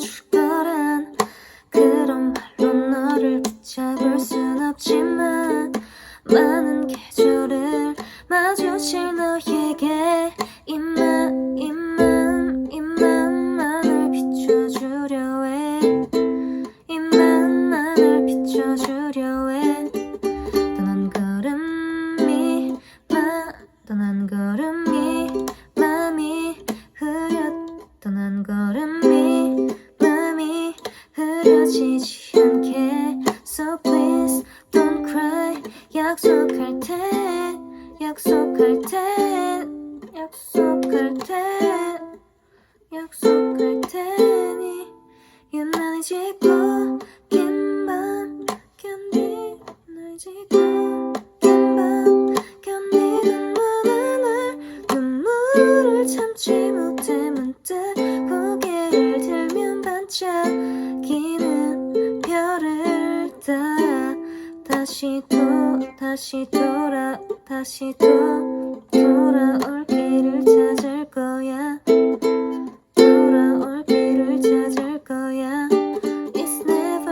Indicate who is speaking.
Speaker 1: 줄 거란 그런 말로 너를 붙잡을 순 없지만 많은 계절을 마주칠 너에게 지지 않게. So please don't cry. 약속할 때 약속할 때 약속할 때 약속할 테니. 유난히 지고 긴밤 견디 날 지고 긴밤 견디는 많은 날 눈물을 참지 못해 문득 고개를 들면 반짝이 た。しと足とら足と